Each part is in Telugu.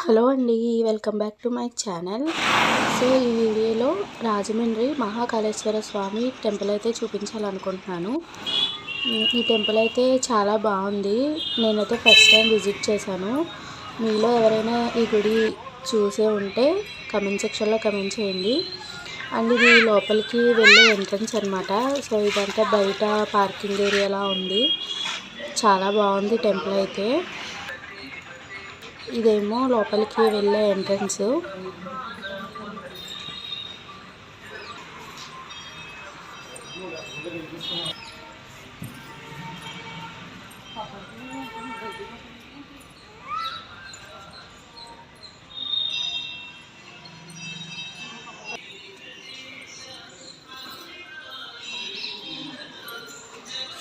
హలో అండి welcome back to my channel. So ఈ వీడియోలో రాజమండ్రి మహాకాళేశ్వర స్వామి టెంపుల్ అయితే చూపించాలనుకుంటున్నాను. ఈ- ఈ టెంపుల్ అయితే చాలా బాగుంది. నేనైతే ఫస్ట్ టైం విజిట్ చేశాను. మీలో ఎవరైనా ఈ గుడి చూసే ఉంటే కమెంట్ సెక్షన్లో కమెంట్ చేయండి. అండ్ ఇది లోపలికి వెళ్ళే ఎంట్రన్స్ అనమాట సో ఇదంతా బయట పార్కింగ్ ఏరియాలా ఉంది. చాలా బాగుంది టెంపుల్ అయితే. ఇదేమో లోపలికి వెళ్ళే ఎంట్రన్స్.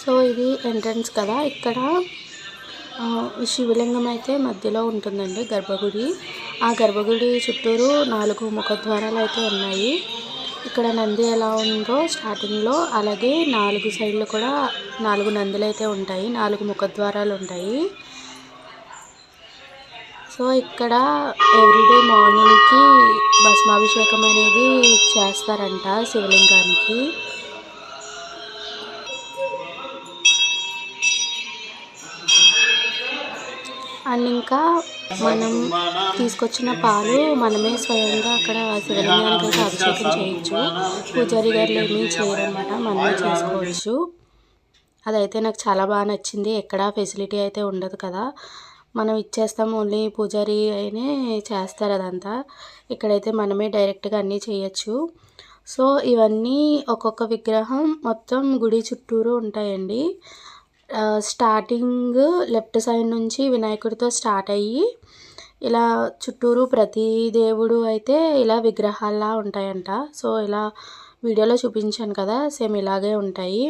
సో ఇది ఎంట్రన్స్ కదా. ఇక్కడ శివలింగం అయితే మధ్యలో ఉంటుందండి గర్భగుడి. ఆ గర్భగుడి చుట్టూరు నాలుగు ముఖద్వారాలు అయితే ఉన్నాయి. ఇక్కడ నంది ఎలా ఉందో స్టార్టింగ్లో అలాగే నాలుగు సైడ్లు కూడా నాలుగు నందులు అయితే ఉంటాయి. నాలుగు ముఖద్వారాలు ఉంటాయి. సో ఇక్కడ ఎవ్రీడే మార్నింగ్కి భస్మాభిషేకం అనేది చేస్తారంట శివలింగానికి. అండ్ ఇంకా మనం తీసుకొచ్చిన పాలు మనమే స్వయంగా అక్కడ శివలింగానికి అయితే అభిషేకం చేయొచ్చు. పూజారి గారు ఏమీ చేయరన్నమాట మనమే చేసుకోవచ్చు. అదైతే నాకు చాలా బాగా నచ్చింది. ఎక్కడ ఫెసిలిటీ అయితే ఉండదు కదా. మనం ఇచ్చేస్తాం ఓన్లీ పూజారి అయినే చేస్తారు అదంతా. ఇక్కడైతే మనమే డైరెక్ట్గా అన్నీ చేయొచ్చు. సో ఇవన్నీ ఒక్కొక్క విగ్రహం మొత్తం గుడి చుట్టూరు ఉంటాయండి. స్టార్టింగ్ లెఫ్ట్ సైడ్ నుంచి వినాయకుడితో స్టార్ట్ అయ్యి ఇలా చుట్టూరు ప్రతి దేవుడు అయితే ఇలా విగ్రహాల్లా ఉంటాయంట. సో ఇలా వీడియోలో చూపించాను కదా సేమ్ ఇలాగే ఉంటాయి.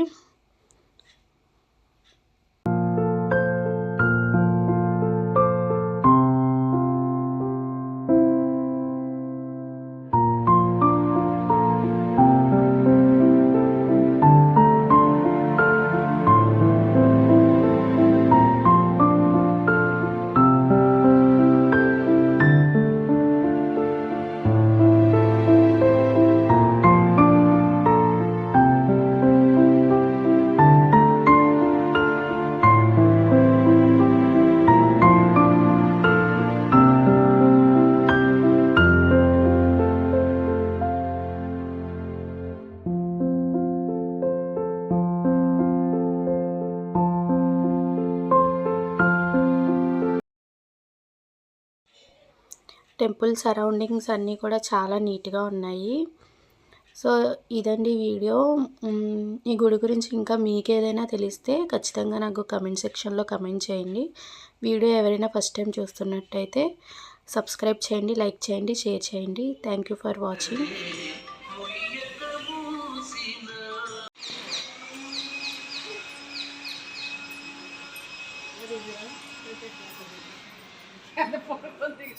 టెంపుల్ సరౌండింగ్స్ అన్నీ కూడా చాలా నీట్గా ఉన్నాయి. సో ఇదండి వీడియో. ఈ గుడి గురించి ఇంకా మీకు ఏదైనా తెలిస్తే ఖచ్చితంగా నాకు కమెంట్ సెక్షన్లో కమెంట్ చేయండి. వీడియో ఎవరైనా ఫస్ట్ టైం చూస్తున్నట్టయితే సబ్స్క్రైబ్ చేయండి లైక్ చేయండి షేర్ చేయండి. Thank you for watching. Yani portun değil.